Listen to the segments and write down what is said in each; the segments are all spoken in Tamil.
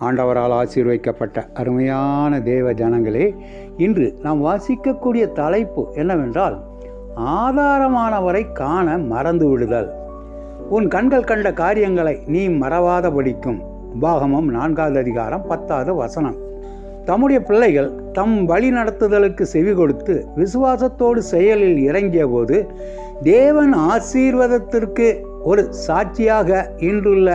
ஆண்டவரால் ஆசீர்வைக்கப்பட்ட அருமையான தேவ ஜனங்களே இன்று நாம் வாசிக்கக்கூடிய தலைப்பு என்னவென்றால் ஆதாரமானவரை காண மறந்து விடுதல். உன் கண்கள் கண்ட காரியங்களை நீ மறவாதபடிக்கும் பாகமம் நான்காவது அதிகாரம் பத்தாவது வசனம். தம்முடைய பிள்ளைகள் தம் வழி நடத்துதலுக்கு செவி கொடுத்து விசுவாசத்தோடு செயலில் இறங்கிய போது தேவன் ஆசீர்வாதத்திற்கு ஒரு சாட்சியாக இன்றுள்ள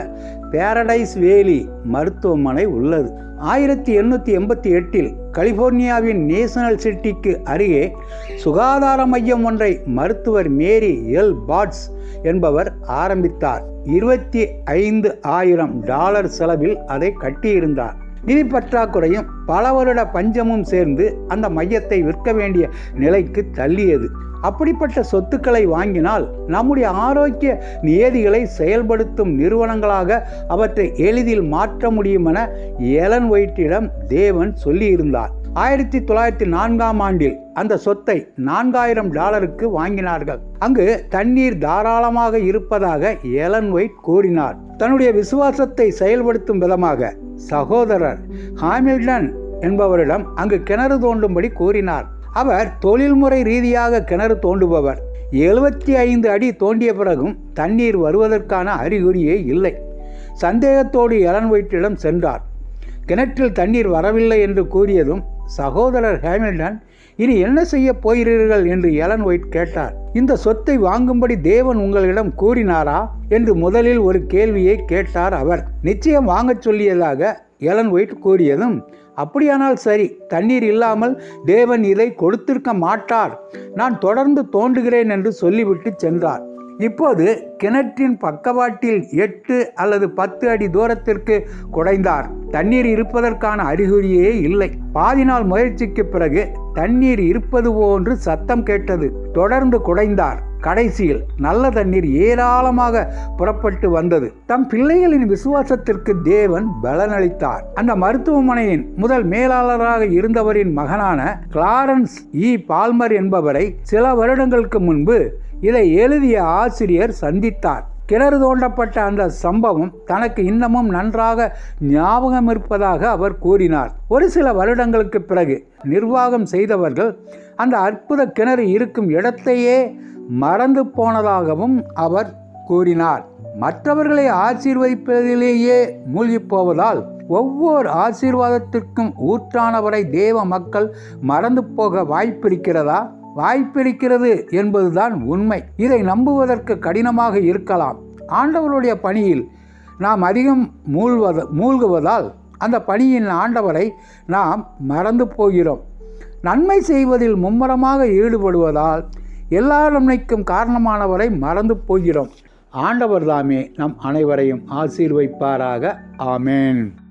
பேரடைஸ் வேலி மருத்துவமனை உள்ளது. ஆயிரத்தி எண்ணூற்றி எண்பத்தி எட்டில் கலிபோர்னியாவின் நேஷனல் சிட்டிக்கு அருகே சுகாதார மையம் ஒன்றை மருத்துவர் மேரி எல். பாட்ஸ் என்பவர் ஆரம்பித்தார். இருபத்தி ஐந்து ஆயிரம் டாலர் செலவில் அதை கட்டியிருந்தார். நிதி பற்றாக்குறையும் பல வருட பஞ்சமும் சேர்ந்து அந்த மையத்தை விற்க வேண்டிய நிலைக்கு தள்ளியது. அப்படிப்பட்ட சொத்துக்களை வாங்கினால் நம்முடைய ஆரோக்கிய நியதிகளை செயல்படுத்தும் நிறுவனங்களாக அவற்றை எளிதில் மாற்ற முடியும் என ஏலன் ஒயிட்டிடம் தேவன் சொல்லியிருந்தார். ஆயிரத்தி தொள்ளாயிரத்தி நான்காம் ஆண்டில் அந்த சொத்தை நான்காயிரம் டாலருக்கு வாங்கினார்கள். அங்கு தண்ணீர் தாராளமாக இருப்பதாக எலன் ஒயிட் கூறினார். தன்னுடைய விசுவாசத்தை செயல்படுத்தும் விதமாக சகோதரர் ஹாமில்டன் என்பவரிடம் அங்கு கிணறு தோண்டும்படி கூறினார். அவர் தொழில்முறை ரீதியாக கிணறு தோண்டுபவர். எழுபத்தி ஐந்து அடி தோண்டிய பிறகும் தண்ணீர் வருவதற்கான அறிகுறியே இல்லை. சந்தேகத்தோடு எலன் ஒயிட்டிடம் சென்றார். கிணற்றில் தண்ணீர் வரவில்லை என்று கூறியதும் சகோதரர் ஹேமில்டன் இனி என்ன செய்ய போகிறீர்கள்? என்று எலன் ஒயிட் கேட்டார். இந்த சொத்தை வாங்கும்படி தேவன் உங்களிடம் கூறினாரா? என்று முதலில் ஒரு கேள்வியை கேட்டார் அவர். நிச்சயம் வாங்கச் சொல்லியதாக எலன் ஒயிட் கூறியதும் அப்படியானால் சரி தண்ணீர் இல்லாமல் தேவன் இதை கொடுத்திருக்க மாட்டார். நான் தொடர்ந்து தோன்றுகிறேன் என்று சொல்லிவிட்டு சென்றார். இப்போது கிணற்றின் பக்கவாட்டில் எட்டு அல்லது பத்து அடி தூரத்திற்கு குடைந்தார். தண்ணீர் இருப்பதற்கான அறிகுறியே இல்லை. பாதி நாள் முயற்சிக்கு பிறகு தண்ணீர் இருப்பது போன்று சத்தம் கேட்டது. தொடர்ந்து குடைந்தார். கடைசியில் நல்ல தண்ணீர் ஏராளமாக புறப்பட்டு வந்தது. தம் பிள்ளைகளின் விசுவாசத்திற்கு தேவன் பலனளித்தார். அந்த மருத்துவமனையின் முதல் மேலாளராக இருந்தவரின் மகனான கிளாரன்ஸ் இ பால்மர் என்பவரை சில வருடங்களுக்கு முன்பு இதை எழுதிய ஆசிரியர் சந்தித்தார். கிணறு தோண்டப்பட்ட அந்த சம்பவம் தனக்கு இன்னமும் நன்றாக ஞாபகம் இருப்பதாக அவர் கூறினார். ஒரு சில வருடங்களுக்கு பிறகு நிர்வாகம் செய்தவர்கள் அந்த அற்புத கிணறு இருக்கும் இடத்தையே மறந்து போனதாகவும் அவர் கூறினார். மற்றவர்களை ஆசீர்வதிப்பதிலேயே மூழ்கி போவதால் ஒவ்வொரு ஆசீர்வாதத்திற்கும் ஊற்றானவரை தேவ மக்கள் மறந்து போக வாய்ப்பிருக்கிறதா? வாய்ப்பிருக்கிறது என்பதுதான் உண்மை. இதை நம்புவதற்கு கடினமாக இருக்கலாம். ஆண்டவருடைய பணியில் நாம் அதிகம் மூழ்வது மூழ்குவதால் அந்த பணியின் ஆண்டவரை நாம் மறந்து போகிறோம். நன்மை செய்வதில் மும்முரமாக ஈடுபடுவதால் எல்லா நன்மைக்கும் காரணமானவரை மறந்து போகிறோம். ஆண்டவர் தாமே நம் அனைவரையும் ஆசீர்வைப்பாராக. ஆமேன்.